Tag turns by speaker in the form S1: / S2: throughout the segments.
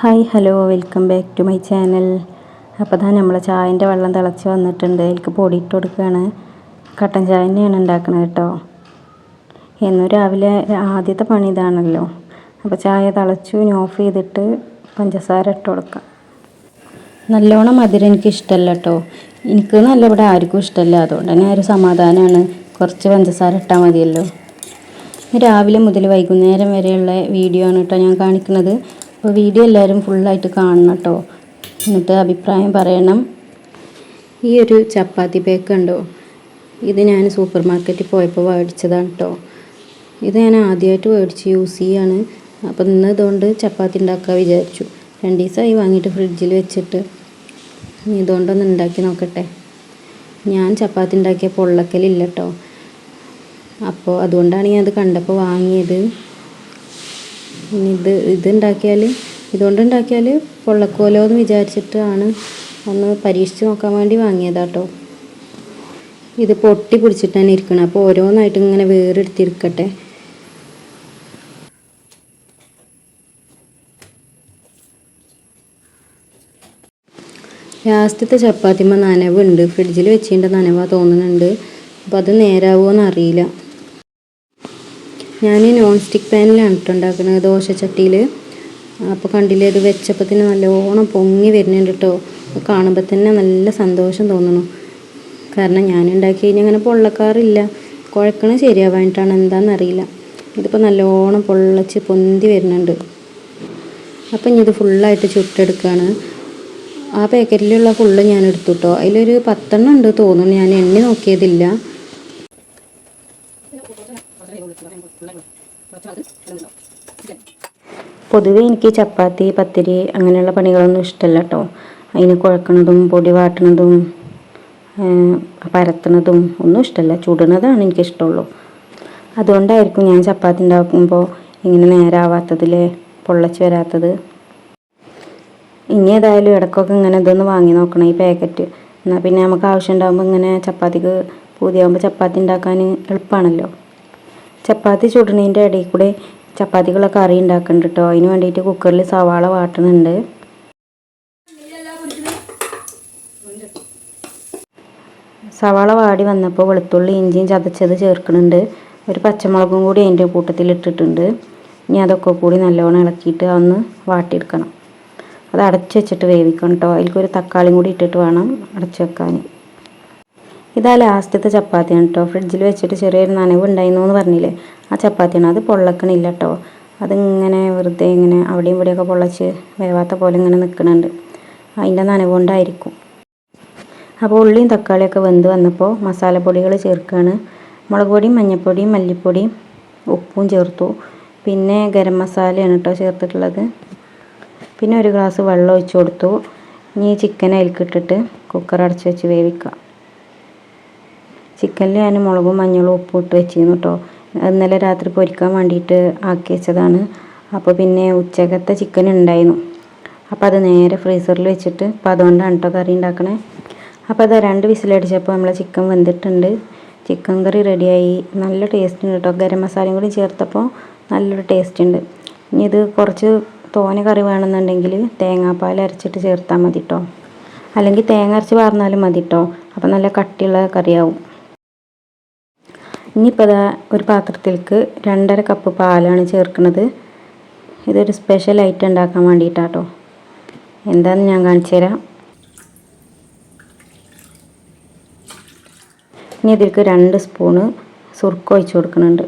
S1: Hi hello welcome back to my channel. അപ്പോൾ തന്നെ നമ്മളെ ചായന്റെ വെള്ളം തിളച്ച് വന്നിട്ടുണ്ട്. എനിക്ക് പൊടിയിട്ട് കൊടുക്കുകയാണ് കട്ടൻ ചായ തന്നെയാണ് ഉണ്ടാക്കുന്നത് കേട്ടോ. എന്നും രാവിലെ ആദ്യത്തെ പണി ഇതാണല്ലോ. അപ്പോൾ ചായ തിളച്ചു ഓഫ് ചെയ്തിട്ട് പഞ്ചസാര ഇട്ട് കൊടുക്കാം. നല്ലോണം മധുരം എനിക്ക് ഇഷ്ടമല്ല കേട്ടോ. എനിക്ക് നല്ല ഇവിടെ ആർക്കും ഇഷ്ടമല്ല അതുകൊണ്ട് തന്നെ ഒരു സമാധാനമാണ് കുറച്ച് പഞ്ചസാര ഇട്ടാൽ മതിയല്ലോ. രാവിലെ മുതൽ വൈകുന്നേരം വരെയുള്ള വീഡിയോ ആണ് കേട്ടോ ഞാൻ കാണിക്കുന്നത്. അപ്പോൾ വീഡിയോ എല്ലാവരും ഫുള്ളായിട്ട് കാണണം കേട്ടോ. എന്നിട്ട് അഭിപ്രായം പറയണം. ഈ ഒരു ചപ്പാത്തി പേക്ക് ഉണ്ടോ ഇത് ഞാൻ സൂപ്പർ മാർക്കറ്റിൽ പോയപ്പോൾ മേടിച്ചതാണ് കേട്ടോ. ഇത് ഞാൻ ആദ്യമായിട്ട് മേടിച്ച് യൂസ് ചെയ്യാണ്. അപ്പോൾ ഇന്ന് ഇതുകൊണ്ട് ചപ്പാത്തി ഉണ്ടാക്കാൻ വിചാരിച്ചു. രണ്ട് ദിവസമായി വാങ്ങിയിട്ട് ഫ്രിഡ്ജിൽ വെച്ചിട്ട്. ഇതുകൊണ്ടൊന്ന് ഉണ്ടാക്കി നോക്കട്ടെ. ഞാൻ ചപ്പാത്തി ഉണ്ടാക്കിയ പൊള്ളക്കലില്ല കേട്ടോ. അപ്പോൾ അതുകൊണ്ടാണ് ഞാൻ അത് കണ്ടപ്പോൾ വാങ്ങിയത്. ഇനി ഇത് ഇതുണ്ടാക്കിയാൽ ഇതുകൊണ്ടുണ്ടാക്കിയാൽ പൊള്ളക്കോലോ എന്ന് വിചാരിച്ചിട്ടാണ് ഒന്ന് പരീക്ഷിച്ച് നോക്കാൻ വേണ്ടി വാങ്ങിയതാട്ടോ. ഇത് പൊട്ടി പിടിച്ചിട്ട് തന്നെ ഇരിക്കണം. അപ്പോൾ ഓരോന്നായിട്ട് ഇങ്ങനെ വേറെടുത്തിരിക്കട്ടെ. ലാസ്റ്റത്തെ ചപ്പാത്തിമ്മ നനവുണ്ട്. ഫ്രിഡ്ജിൽ വെച്ചിട്ട് നനവാ തോന്നുന്നുണ്ട്. അപ്പോൾ അത് നേരാവുമോ അറിയില്ല ഞാൻ നോൺ സ്റ്റിക്ക് പാനിലാണ് കേട്ടോ ഉണ്ടാക്കുന്നത് ദോശച്ചട്ടിയിൽ അപ്പോൾ കണ്ടില്ലേ അത് വെച്ചപ്പോൾ തന്നെ നല്ലോണം പൊങ്ങി വരുന്നുണ്ട് കേട്ടോ കാണുമ്പോൾ തന്നെ നല്ല സന്തോഷം തോന്നുന്നു. കാരണം ഞാൻ ഉണ്ടാക്കി കഴിഞ്ഞാൽ അങ്ങനെ പൊള്ളക്കാറില്ല. കുഴക്കണ ശരിയാവാനായിട്ടാണ് എന്താണെന്നറിയില്ല ഇതിപ്പോൾ നല്ലോണം പൊള്ളച്ച് പൊന്തി വരുന്നുണ്ട്. അപ്പം ഇനി ഇത് ഫുള്ളായിട്ട് ചുട്ടെടുക്കുകയാണ് ആ പാക്കറ്റിലുള്ള ഫുള്ള് ഞാൻ എടുത്തു കേട്ടോ അതിലൊരു പത്തെണ്ണം ഉണ്ട് തോന്നുന്നു. ഞാൻ എണ്ണി നോക്കിയതില്ല. പൊതുവേ എനിക്ക് ചപ്പാത്തി പത്തിരി അങ്ങനെയുള്ള പണികളൊന്നും ഇഷ്ടമല്ല കേട്ടോ. അതിന് കുഴക്കണതും പൊടി വാട്ടണതും പരത്തണതും ഒന്നും ഇഷ്ടമല്ല ചുടുന്നതാണ് എനിക്കിഷ്ടമുള്ളൂ അതുകൊണ്ടായിരിക്കും ഞാൻ ചപ്പാത്തി ഉണ്ടാക്കുമ്പോൾ ഇങ്ങനെ നേരാവാത്തതിലെ പൊള്ളച്ച് വരാത്തത്. ഇനി ഏതായാലും ഇടയ്ക്കൊക്കെ ഇങ്ങനെ ഇതൊന്ന് വാങ്ങി നോക്കണം ഈ പാക്കറ്റ്. എന്നാൽ പിന്നെ നമുക്ക് ആവശ്യം ഉണ്ടാകുമ്പോൾ ഇങ്ങനെ ചപ്പാത്തിക്ക് പൂതിയാകുമ്പോൾ ചപ്പാത്തി ഉണ്ടാക്കാൻ എളുപ്പമാണല്ലോ. ചപ്പാത്തി ചുടണതിന്റെ ഇടയിൽ കൂടെ ചപ്പാത്തികളൊക്കെ കറി ഉണ്ടാക്കുന്നുണ്ട് കേട്ടോ അതിന് വേണ്ടിയിട്ട് കുക്കറിൽ സവാള വാട്ടുന്നുണ്ട് സവാള വാടി വന്നപ്പോൾ വെളുത്തുള്ളി ഇഞ്ചിയും ചതച്ചത് ചേർക്കുന്നുണ്ട് ഒരു പച്ചമുളകും കൂടി അതിന്റെ കൂട്ടത്തിൽ ഇട്ടിട്ടുണ്ട്. ഇനി അതൊക്കെ കൂടി നല്ലോണം ഇളക്കിയിട്ട് ഒന്ന് വാട്ടിയെടുക്കണം. അത് അടച്ചു വെച്ചിട്ട് വേവിക്കണം കേട്ടോ അതിലേക്കൊരു തക്കാളിയും കൂടി ഇട്ടിട്ട് വേണം അടച്ചു വെക്കാൻ ഇതാ ലാസ്റ്റത്തെ ചപ്പാത്തിയാണ് കേട്ടോ ഫ്രിഡ്ജിൽ വെച്ചിട്ട് ചെറിയൊരു നനവ് ഉണ്ടായിരുന്നു എന്ന് പറഞ്ഞില്ലേ? ആ ചപ്പാത്തിയാണ്. അത് പൊള്ളക്കണില്ല കേട്ടോ അതിങ്ങനെ വെറുതെ ഇങ്ങനെ അവിടെയും ഇവിടെയൊക്കെ പൊള്ളച്ച് വേവാത്ത പോലെ ഇങ്ങനെ നിൽക്കുന്നുണ്ട് അതിന്റെ നനവുകൊണ്ടായിരിക്കും. അപ്പോൾ ഉള്ളിയും തക്കാളിയൊക്കെ വെന്ത് വന്നപ്പോൾ മസാലപ്പൊടികൾ ചേർക്കുകയാണ് മുളക് പൊടിയും മഞ്ഞൾപ്പൊടിയും മല്ലിപ്പൊടിയും ഉപ്പും ചേർത്തു. പിന്നെ ഗരം മസാലയാണ് കേട്ടോ ചേർത്തിട്ടുള്ളത്. പിന്നെ ഒരു ഗ്ലാസ് വെള്ളം ഒഴിച്ചു കൊടുത്തു. ഇനി ചിക്കൻ അതിൽക്കിട്ടിട്ട് കുക്കർ അടച്ച് വെച്ച് ചിക്കനിൽ ഞാൻ മുളകും മഞ്ഞളും ഉപ്പും ഇട്ട് വെച്ചിരുന്നു കേട്ടോ ഇന്നലെ രാത്രി പൊരിക്കാൻ വേണ്ടിയിട്ട് ആക്കി വെച്ചതാണ്. അപ്പോൾ പിന്നെ ഉച്ചക്കത്തെ ചിക്കൻ ഉണ്ടായിരുന്നു അപ്പോൾ അത് നേരെ ഫ്രീസറിൽ വെച്ചിട്ട് അപ്പോൾ അതുകൊണ്ടാണ് കേട്ടോ കറി ഉണ്ടാക്കണേ അപ്പോൾ അത് രണ്ട് വിസിലടിച്ചപ്പോൾ നമ്മളെ ചിക്കൻ വെന്തിട്ടുണ്ട്. ചിക്കൻ കറി റെഡിയായി. നല്ല ടേസ്റ്റ് ഉണ്ട് കേട്ടോ ഗരം മസാലയും കൂടി ചേർത്തപ്പോൾ നല്ലൊരു ടേസ്റ്റ് ഉണ്ട്. ഇനി ഇത് കുറച്ച് തോന കറി വേണമെന്നുണ്ടെങ്കിൽ തേങ്ങാപ്പാൽ അരച്ചിട്ട് ചേർത്താൽ മതി കേട്ടോ അല്ലെങ്കിൽ തേങ്ങ അരച്ച് വാർന്നാലും മതി കേട്ടോ അപ്പോൾ നല്ല കട്ടിയുള്ള കറിയാവും. ഇനിയിപ്പോൾ ഇതാ ഒരു പാത്രത്തിലേക്ക് രണ്ടര കപ്പ് പാലാണ് ചേർക്കുന്നത്. ഇതൊരു സ്പെഷ്യൽ ഐറ്റം ഉണ്ടാക്കാൻ വേണ്ടിയിട്ടാട്ടോ. എന്താണെന്ന് ഞാൻ കാണിച്ചു തരാം. ഇനി ഇതിലേക്ക് രണ്ട് സ്പൂണ് സുർക്ക ഒഴിച്ച് കൊടുക്കുന്നുണ്ട്.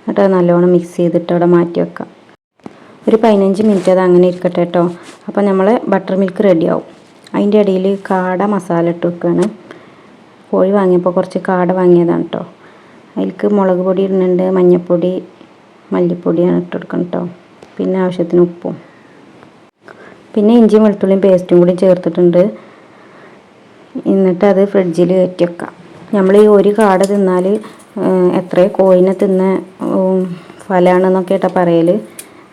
S1: എന്നിട്ട് നല്ലോണം മിക്സ് ചെയ്തിട്ട് അവിടെ മാറ്റി വെക്കാം. ഒരു പതിനഞ്ച് മിനിറ്റ് അത് അങ്ങനെ ഇരിക്കട്ടെ കേട്ടോ അപ്പോൾ നമ്മൾ ബട്ടർ മിൽക്ക് റെഡിയാവും അതിന്റെ ഇടയിൽ കാട മസാല ഇട്ട് വെക്കുകയാണ് കോഴി വാങ്ങിയപ്പോൾ കുറച്ച് കാട വാങ്ങിയതാണ് കേട്ടോ അതിലേക്ക് മുളക് പൊടി ഇടുന്നുണ്ട് മഞ്ഞൾപ്പൊടി മല്ലിപ്പൊടിയാണ് ഇട്ട് കൊടുക്കണം കേട്ടോ പിന്നെ ആവശ്യത്തിന് ഉപ്പും. പിന്നെ ഇഞ്ചിയും വെളുത്തുള്ളിയും പേസ്റ്റും കൂടി ചേർത്തിട്ടുണ്ട്. എന്നിട്ട് അത് ഫ്രിഡ്ജിൽ കയറ്റി വെക്കാം. നമ്മൾ ഈ ഒരു കാട് തിന്നാൽ എത്ര കോയിനെ തിന്ന ഫലമാണെന്നൊക്കെ കേട്ടാ പറയൽ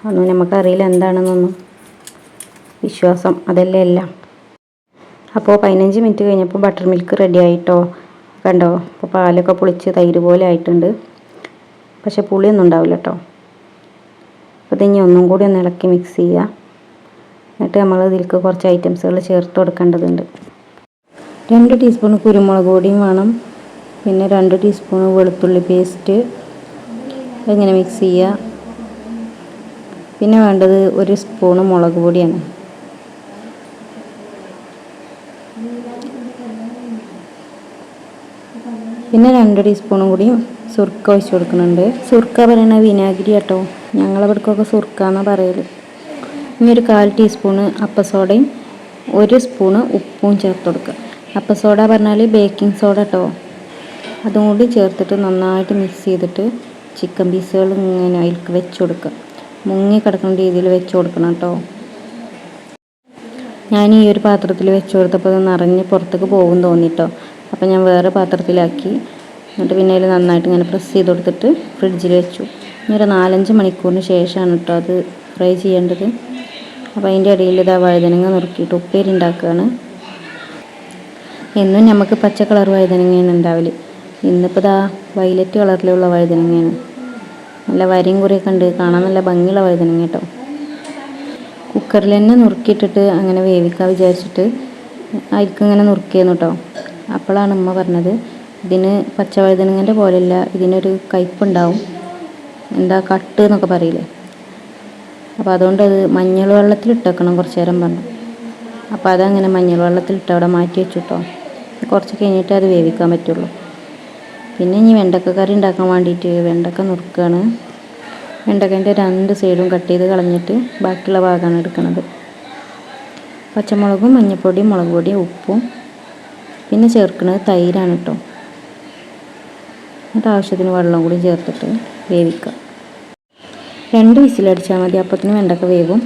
S1: ഒന്നും നമുക്കറിയില്ല എന്താണെന്നൊന്നും. വിശ്വാസം അതല്ലേ എല്ലാം. അപ്പോൾ പതിനഞ്ച് മിനിറ്റ് കഴിഞ്ഞപ്പോൾ ബട്ടർ മിൽക്ക് റെഡി ആയിട്ടോ കണ്ടോ? അപ്പോൾ പാലൊക്കെ പുളിച്ച് തൈര് പോലെ ആയിട്ടുണ്ട്. പക്ഷെ പുളിയൊന്നും ഉണ്ടാവില്ല കേട്ടോ അപ്പോൾ ഇതിനി ഒന്നും കൂടി ഒന്ന് ഇളക്കി മിക്സ് ചെയ്യുക എന്നിട്ട് നമ്മൾ ഇതിലേക്ക് കുറച്ച് ഐറ്റംസുകൾ ചേർത്ത് കൊടുക്കേണ്ടതുണ്ട്. രണ്ട് ടീസ്പൂൺ കുരുമുളക് പൊടിയും വേണം. പിന്നെ രണ്ട് ടീസ്പൂൺ വെളുത്തുള്ളി പേസ്റ്റ് ഇങ്ങനെ മിക്സ് ചെയ്യുക പിന്നെ വേണ്ടത് ഒരു സ്പൂണ് മുളക് പൊടിയാണ്. പിന്നെ രണ്ട് ടീസ്പൂണും കൂടി സുർക്ക ഒഴിച്ച് കൊടുക്കുന്നുണ്ട്. സുർക്ക പറയണ വിനാഗിരി കേട്ടോ ഞങ്ങളവിടേക്കൊക്കെ സുർക്ക പറയൽ ഇനി ഒരു കാൽ ടീസ്പൂണ് അപ്പസോഡയും ഒരു സ്പൂണ് ഉപ്പും ചേർത്ത് കൊടുക്കുക. അപ്പസോഡ പറഞ്ഞാൽ ബേക്കിംഗ് സോഡ കേട്ടോ അതും കൂടി ചേർത്തിട്ട് നന്നായിട്ട് മിക്സ് ചെയ്തിട്ട് ചിക്കൻ പീസുകൾ ഇങ്ങനെ അതിലേക്ക് വെച്ച് കൊടുക്കുക. മുങ്ങി കിടക്കുന്ന രീതിയിൽ വെച്ച് കൊടുക്കണം കേട്ടോ. ഞാൻ ഈ ഒരു പാത്രത്തിൽ വെച്ച് കൊടുത്തപ്പോൾ നിറഞ്ഞ് പുറത്തേക്ക് പോകും തോന്നിട്ടോ. അപ്പോൾ ഞാൻ വേറെ പാത്രത്തിലാക്കി. എന്നിട്ട് പിന്നെ അതിൽ നന്നായിട്ട് ഇങ്ങനെ പ്രസ് ചെയ്ത് കൊടുത്തിട്ട് ഫ്രിഡ്ജിൽ വെച്ചു. ഒരു നാലഞ്ച് മണിക്കൂറിന് ശേഷമാണ് കേട്ടോ അത് ഫ്രൈ ചെയ്യേണ്ടത്. അപ്പോൾ അതിന്റെ ഇടയിൽ ഇതാ വഴുതനങ്ങ നുറുക്കിയിട്ട് ഉപ്പേരി ഉണ്ടാക്കുകയാണ്. എന്നും നമുക്ക് പച്ച കളർ വഴുതനങ്ങയാണ് ഉണ്ടാവൽ. ഇന്നിപ്പോൾ ഇതാ വൈലറ്റ് കളറിലുള്ള വഴുതനങ്ങയാണ്. നല്ല വരയും കുറിയൊക്കെ ഉണ്ട്. കാണാൻ നല്ല ഭംഗിയുള്ള വഴുതനങ്ങ കേട്ടോ കുക്കറിൽ തന്നെ നുറുക്കിയിട്ടിട്ട് അങ്ങനെ വേവിക്കാൻ വിചാരിച്ചിട്ട് അതിലേക്ക് ഇങ്ങനെ നുറുക്കിയെന്നു കേട്ടോ അപ്പോഴാണ് ഉമ്മ പറഞ്ഞത് ഇതിന് പച്ചവഴുതനങ്ങന്റെ പോലെയല്ല ഇതിനൊരു കയ്പുണ്ടാവും എന്താ കട്ട് എന്നൊക്കെ പറയില്ലേ? അപ്പോൾ അതുകൊണ്ട് അത് മഞ്ഞൾ വെള്ളത്തിൽ ഇട്ടേക്കണം കുറച്ച് നേരം പറഞ്ഞു. അപ്പോൾ അതങ്ങനെ മഞ്ഞൾ വെള്ളത്തിലിട്ട് അവിടെ മാറ്റി വെച്ചു കേട്ടോ. കുറച്ച് കഴിഞ്ഞിട്ട് അത് വേവിക്കാൻ പറ്റുള്ളൂ. പിന്നെ ഇനി വെണ്ടക്ക കറി ഉണ്ടാക്കാൻ വേണ്ടിയിട്ട് വെണ്ടക്ക നുറുക്കുകയാണ് വെണ്ടക്കന്റെ രണ്ട് സൈഡും കട്ട് ചെയ്ത് കളഞ്ഞിട്ട് ബാക്കിയുള്ള ഭാഗമാണ് എടുക്കുന്നത് പച്ചമുളകും മഞ്ഞൾപ്പൊടിയും മുളക് പൊടിയും ഉപ്പും പിന്നെ ചേർക്കുന്നത് തൈരാണ് കേട്ടോ എന്നിട്ട് ആവശ്യത്തിന് വെള്ളം കൂടി ചേർത്തിട്ട് വേവിക്കുക രണ്ട് വിസിലടിച്ചാൽ മതി അപ്പത്തിന് വെണ്ടക്ക വേവും.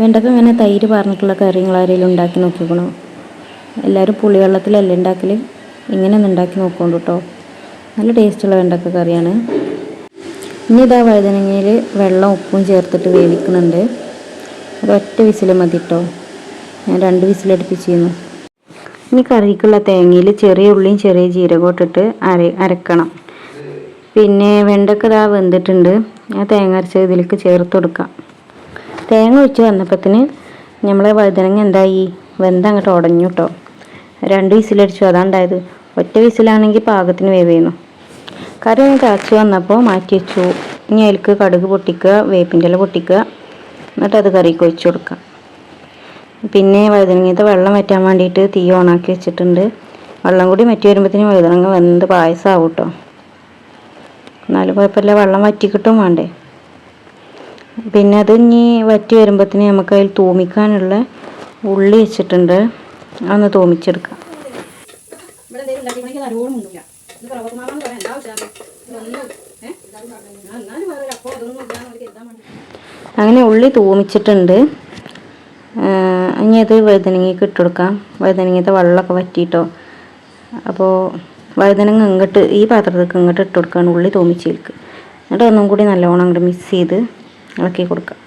S1: വെണ്ടക്ക ഇങ്ങനെ തൈര് പറഞ്ഞിട്ടുള്ള കറികൾ ആരെങ്കിലും ഉണ്ടാക്കി നോക്കിക്കണോ. എല്ലാവരും പുളിവെള്ളത്തിലല്ല ഉണ്ടാക്കൽ ഇങ്ങനെ ഒന്ന് ഉണ്ടാക്കി നോക്കുകൊണ്ട് കേട്ടോ നല്ല ടേസ്റ്റുള്ള വെണ്ടക്ക കറിയാണ്. ഇനി ഇതാ വഴുതനങ്ങയിൽ വെള്ളം ഉപ്പും ചേർത്തിട്ട് വേവിക്കുന്നുണ്ട്. ഒരൊറ്റ വിസിൽ മതി കേട്ടോ ഞാൻ രണ്ട് വിസിലടുപ്പിച്ചിരുന്നു. ഇനി കറിക്കുള്ള തേങ്ങയിൽ ചെറിയ ഉള്ളിയും ചെറിയ ജീരകവും ഇട്ടിട്ട് അര അരക്കണം. പിന്നെ വെണ്ടക്ക ഇതാ വെന്തിട്ടുണ്ട്. ആ തേങ്ങ അരച്ച ഇതിലേക്ക് ചേർത്ത് കൊടുക്കാം. തേങ്ങ ഒഴിച്ച് വന്നപ്പത്തിന് നമ്മളെ വഴുതനങ്ങ എന്തായി? വെന്ത അങ്ങോട്ട് ഉടഞ്ഞു കേട്ടോ രണ്ട് വിസിലടിച്ചു. അതാണ്ടായത് ഒറ്റ വിസിലാണെങ്കിൽ പാകത്തിന് വേവേന്നു. കറി ഒന്ന് തിളച്ച് വന്നപ്പോൾ മാറ്റി വെച്ചു. ഇനി അതിലേക്ക് കടുക് പൊട്ടിക്കുക വേപ്പിന്റെ ഇല പൊട്ടിക്കുക. എന്നിട്ട് അത് കറിക്ക് ഒഴിച്ചു കൊടുക്കുക പിന്നെ വഴുതനങ്ങത്തെ വെള്ളം വറ്റാൻ വേണ്ടിയിട്ട് തീ ഓണാക്കി വെച്ചിട്ടുണ്ട്. വെള്ളം കൂടി വറ്റി വരുമ്പോഴത്തേനും വഴുതനങ്ങ വെന്ത് പായസമാവും കേട്ടോ എന്നാലും കുഴപ്പമില്ല വെള്ളം വറ്റി കിട്ടും വേണ്ടേ. പിന്നെ അത് ഇനി വറ്റി വരുമ്പോഴത്തേന് നമുക്ക് അതിൽ തൂമിക്കാനുള്ള ഉള്ളി വെച്ചിട്ടുണ്ട്. അതൊന്ന് തൂമിച്ചെടുക്കാം. അങ്ങനെ ഉള്ളി തൂമിച്ചിട്ടുണ്ട്. ഇനി അത് വഴുതനങ്ങയ്ക്ക് ഇട്ട് കൊടുക്കാം. വെള്ളമൊക്കെ വറ്റിയിട്ടോ. അപ്പോൾ വഴുതനങ്ങ ഇങ്ങോട്ട് ഈ പാത്രത്തേക്ക് ഇങ്ങോട്ട് ഇട്ട് കൊടുക്കുകയാണ് ഉള്ളി തോമിച്ചേൽക്ക്. എന്നിട്ട് ഒന്നും കൂടി നല്ലോണം അങ്ങോട്ട് മിക്സ് ചെയ്ത് ഇളക്കി കൊടുക്കാം.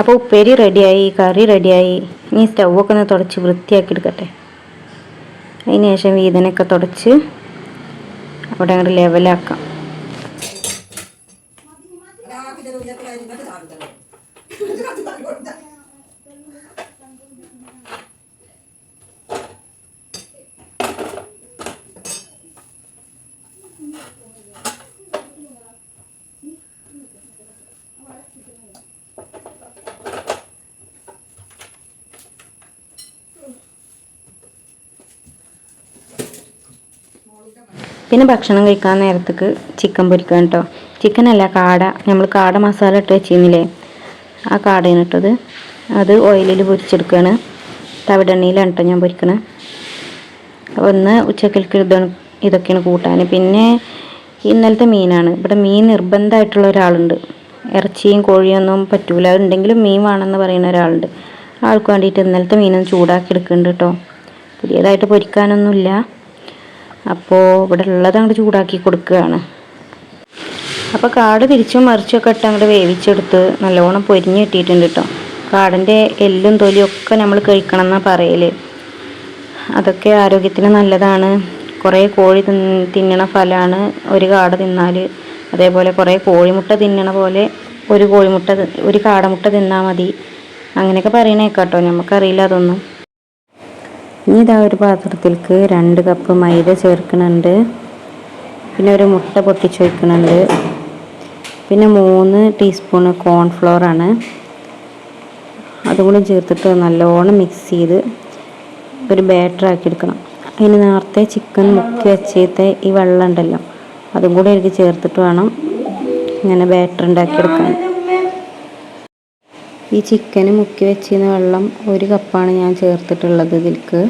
S1: അപ്പോൾ ഉപ്പേരി റെഡിയായി കറി റെഡിയായി. ഇനി സ്റ്റൗവൊക്കെ ഒന്ന് തുടച്ച് വൃത്തിയാക്കി എടുക്കട്ടെ. അതിന് ശേഷം വീതനൊക്കെ തുടച്ച് അവിടെ അങ്ങോട്ട് ലെവലാക്കാം പിന്നെ ഭക്ഷണം കഴിക്കാൻ നേരത്തേക്ക് ചിക്കൻ പൊരിക്കണം കേട്ടോ ചിക്കൻ അല്ല കാട. നമ്മൾ കാട മസാല ഇട്ട് വെച്ചിരുന്നില്ലേ ആ കാടയാണ് ഇട്ടത്. അത് ഓയിലിൽ പൊരിച്ചെടുക്കുകയാണ് തവിടെണ്ണയിലാണ് കേട്ടോ ഞാൻ പൊരിക്കണത് ഒന്ന് ഉച്ചക്കൽക്ക് ഇതാണ് ഇതൊക്കെയാണ് കൂട്ടാൻ പിന്നെ ഇന്നലത്തെ മീനാണ്. ഇവിടെ മീൻ നിർബന്ധമായിട്ടുള്ള ഒരാളുണ്ട്. ഇറച്ചിയും കോഴിയൊന്നും പറ്റൂല. ഉണ്ടെങ്കിലും മീൻ വേണമെന്ന് പറയുന്ന ഒരാളുണ്ട്. ആൾക്ക് വേണ്ടിയിട്ട് ഇന്നലത്തെ മീനൊന്ന് ചൂടാക്കി എടുക്കുന്നുണ്ട് കേട്ടോ പുതിയതായിട്ട് പൊരിക്കാനൊന്നുമില്ല. അപ്പോൾ ഇവിടെ ഉള്ളത് അങ്ങോട്ട് ചൂടാക്കി കൊടുക്കുകയാണ്. അപ്പോൾ കാട് തിരിച്ചും മറിച്ചൊക്കെ ഇട്ട് അങ്ങോട്ട് വേവിച്ചെടുത്ത് നല്ലോണം പൊരിഞ്ഞ് കിട്ടിയിട്ടുണ്ട് കേട്ടോ കാടിന്റെ എല്ലും തൊലിയും ഒക്കെ നമ്മൾ കഴിക്കണം എന്നാണ് പറയൽ അതൊക്കെ ആരോഗ്യത്തിന് നല്ലതാണ്. കുറേ കോഴി തിന്ന തിന്നണ ഫലമാണ് ഒരു കാട് തിന്നാൽ. അതേപോലെ കുറേ കോഴിമുട്ട തിന്നണ പോലെ ഒരു കോഴിമുട്ട ഒരു കാടമുട്ട തിന്നാൽ മതി. അങ്ങനെയൊക്കെ പറയണേക്കാട്ടോ. നമുക്കറിയില്ല അതൊന്നും. ഇനി ഇതാ ഒരു പാത്രത്തിലേക്ക് രണ്ട് കപ്പ് മൈദ ചേർക്കുന്നുണ്ട് പിന്നെ ഒരു മുട്ട പൊട്ടിച്ച് വയ്ക്കുന്നുണ്ട് പിന്നെ മൂന്ന് ടീസ്പൂണ് കോൺഫ്ലോറാണ് അതും കൂടി ചേർത്തിട്ട് നല്ലോണം മിക്സ് ചെയ്ത് ഒരു ബാറ്റർ ആക്കി എടുക്കണം. അതിന് നേരത്തെ ചിക്കൻ മുക്കി വെച്ചത്തെ ഈ വെള്ളം ഉണ്ടല്ലോ അതും കൂടി എനിക്ക് ചേർത്തിട്ട് വേണം ഇങ്ങനെ ബാറ്റർ ഉണ്ടാക്കിയെടുക്കാൻ ഈ ചിക്കന് മുക്കി വെച്ചിരുന്ന വെള്ളം ഒരു കപ്പാണ് ഞാൻ ചേർത്തിട്ടുള്ളത് ഇതിലേക്ക്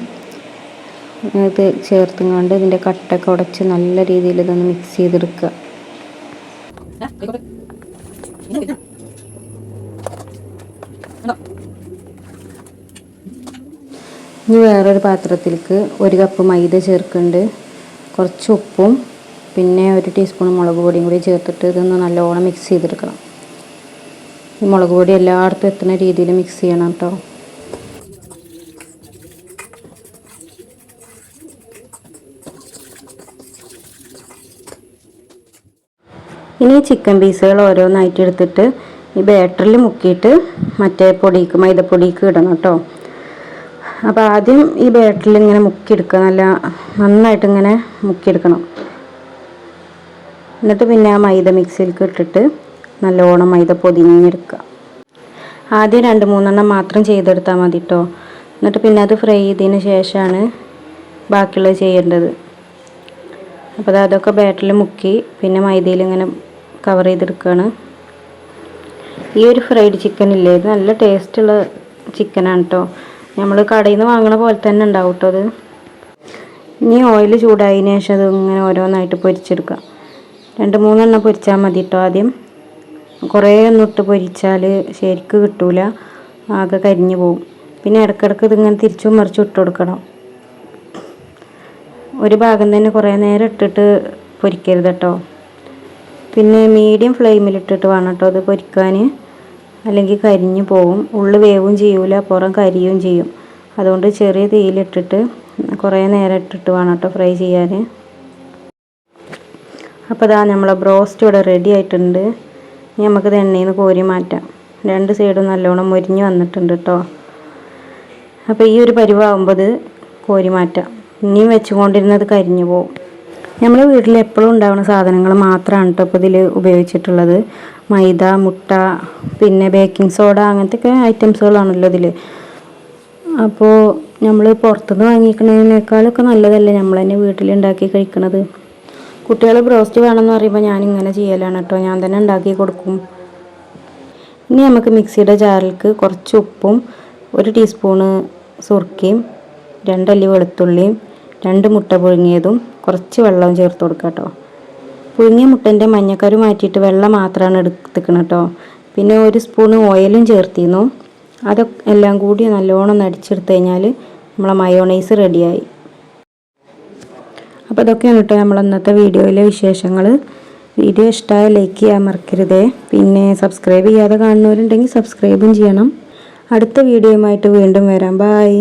S1: ഇത് ചേർത്തുകൊണ്ട് ഇതിന്റെ കട്ടൊക്കെ ഉടച്ച് നല്ല രീതിയിൽ ഇതൊന്ന് മിക്സ് ചെയ്തെടുക്കുക.
S2: ഇനി
S1: വേറൊരു പാത്രത്തിലേക്ക് ഒരു കപ്പ് മൈദ ചേർക്കുന്നുണ്ട്. കുറച്ച് ഉപ്പും പിന്നെ ഒരു ടീസ്പൂൺ മുളക് പൊടിയും കൂടി ചേർത്തിട്ട് ഇതൊന്ന് നല്ലോണം മിക്സ് ചെയ്തെടുക്കണം. ഈ മുളക് പൊടി എല്ലായിടത്തും എത്തുന്ന രീതിയിൽ മിക്സ് ചെയ്യണം കേട്ടോ ഇനി ചിക്കൻ പീസുകൾ ഓരോന്നായിട്ട് എടുത്തിട്ട് ഈ ബാറ്ററിൽ മുക്കിയിട്ട് മറ്റേ പൊടിക്ക് മൈദപ്പൊടിക്ക് ഇടണം കേട്ടോ അപ്പോൾ ആദ്യം ഈ ബാറ്ററിൽ ഇങ്ങനെ മുക്കിയെടുക്കുക നല്ല നന്നായിട്ട് ഇങ്ങനെ മുക്കിയെടുക്കണം. എന്നിട്ട് പിന്നെ ആ മൈദ മിക്സിയിലേക്ക് ഇട്ടിട്ട് നല്ലോണം മൈദ പൊതിഞ്ഞെടുക്കുക. ആദ്യം രണ്ട് മൂന്നെണ്ണം മാത്രം ചെയ്തെടുത്താൽ മതി കേട്ടോ എന്നിട്ട് പിന്നെ അത് ഫ്രൈ ചെയ്തതിന് ശേഷമാണ് ബാക്കിയുള്ളത് ചെയ്യേണ്ടത്. അപ്പോൾ അത് അതൊക്കെ ബാറ്ററിൽ മുക്കി പിന്നെ മൈദയിൽ ഇങ്ങനെ കവർ ചെയ്തെടുക്കുകയാണ് ഈ ഒരു ഫ്രൈഡ് ചിക്കൻ ഇല്ലേ ഇത് നല്ല ടേസ്റ്റുള്ള ചിക്കനാണ് കേട്ടോ നമ്മൾ കടയിൽ നിന്ന് വാങ്ങണ പോലെ തന്നെ ഉണ്ടാവും കേട്ടോ അത്. ഇനി ഓയിൽ ചൂടായതിനു ശേഷം അത് ഇങ്ങനെ ഓരോന്നായിട്ട് പൊരിച്ചെടുക്കുക. രണ്ട് മൂന്നെണ്ണം പൊരിച്ചാൽ മതി കേട്ടോ ആദ്യം. കുറേ ഒന്നിട്ട് പൊരിച്ചാൽ ശരിക്ക് കിട്ടൂല. ആകെ കരിഞ്ഞു പോകും പിന്നെ ഇടയ്ക്കിടയ്ക്ക് ഇതിങ്ങനെ തിരിച്ചും മറിച്ചും ഇട്ട് കൊടുക്കണം. ഒരു ഭാഗം തന്നെ കുറേ നേരം ഇട്ടിട്ട് പൊരിക്കരുത് കേട്ടോ പിന്നെ മീഡിയം ഫ്ലെയിമിലിട്ടിട്ട് വേണം കേട്ടോ അത് പൊരിക്കാൻ അല്ലെങ്കിൽ കരിഞ്ഞു പോകും ഉള്ളു വേവും ചെയ്യൂല പുറം കരിയും ചെയ്യും. അതുകൊണ്ട് ചെറിയ തീയിലിട്ടിട്ട് കുറേ നേരം ഇട്ടിട്ട് വേണം കേട്ടോ ഫ്രൈ ചെയ്യാൻ അപ്പോൾ ഇതാ നമ്മളെ ബ്രോസ്റ്റ് ഇവിടെ റെഡി ആയിട്ടുണ്ട്. ഇനി നമുക്കിത് എണ്ണയിൽ നിന്ന് കോരി മാറ്റാം. രണ്ട് സൈഡും നല്ലോണം മുരിഞ്ഞ് വന്നിട്ടുണ്ട് കേട്ടോ അപ്പോൾ ഈ ഒരു പരിവാകുമ്പോൾ ഇത് കോരി മാറ്റാം. ഇനിയും വെച്ചുകൊണ്ടിരുന്നത് കരിഞ്ഞു പോകും നമ്മൾ വീട്ടിൽ എപ്പോഴും ഉണ്ടാവുന്ന സാധനങ്ങൾ മാത്രമാണ് കേട്ടോ ഇപ്പോൾ ഇതിൽ ഉപയോഗിച്ചിട്ടുള്ളത്. മൈദ മുട്ട പിന്നെ ബേക്കിംഗ് സോഡ അങ്ങനത്തെയൊക്കെ ഐറ്റംസുകളാണല്ലോ ഇതിൽ അപ്പോൾ നമ്മൾ പുറത്തുനിന്ന് വാങ്ങിക്കുന്നതിനേക്കാളൊക്കെ നല്ലതല്ലേ നമ്മൾ തന്നെ വീട്ടിലുണ്ടാക്കി കഴിക്കണത്? കുട്ടികൾ ബ്രോസ്റ്റ് വേണമെന്ന് പറയുമ്പോൾ ഞാൻ ഇങ്ങനെ ചെയ്യലാണ് കേട്ടോ. ഞാൻ തന്നെ ഉണ്ടാക്കി കൊടുക്കും. ഇനി നമുക്ക് മിക്സിയുടെ ജാറിലേക്ക് കുറച്ച് ഉപ്പും ഒരു ടീസ്പൂണ് സുർക്കയും രണ്ടല്ലി വെളുത്തുള്ളിയും രണ്ട് മുട്ട പുഴുങ്ങിയതും കുറച്ച് വെള്ളവും ചേർത്ത് കൊടുക്കുക കേട്ടോ. പുഴുങ്ങിയ മുട്ടന്റെ മഞ്ഞക്കരു മാറ്റിയിട്ട് വെള്ളം മാത്രമാണ് എടുത്തിക്കണം കേട്ടോ. പിന്നെ ഒരു സ്പൂണ് ഓയിലും ചേർത്തിരുന്നു. അതൊക്കെ എല്ലാം കൂടി നല്ലോണം ഒന്ന് അടിച്ചെടുത്ത് കഴിഞ്ഞാൽ നമ്മളെ മയോണൈസ് റെഡിയായി. അപ്പോൾ ഇതൊക്കെയാണ് കേട്ടോ നമ്മൾ ഇന്നത്തെ വീഡിയോയിലെ വിശേഷങ്ങൾ വീഡിയോ ഇഷ്ടമായ ലൈക്ക് ചെയ്യാൻ മറക്കരുതേ. പിന്നെ സബ്സ്ക്രൈബ് ചെയ്യാതെ കാണുന്നവരുണ്ടെങ്കിൽ സബ്സ്ക്രൈബും ചെയ്യണം. അടുത്ത വീഡിയോയുമായിട്ട് വീണ്ടും വരാം. ബായ്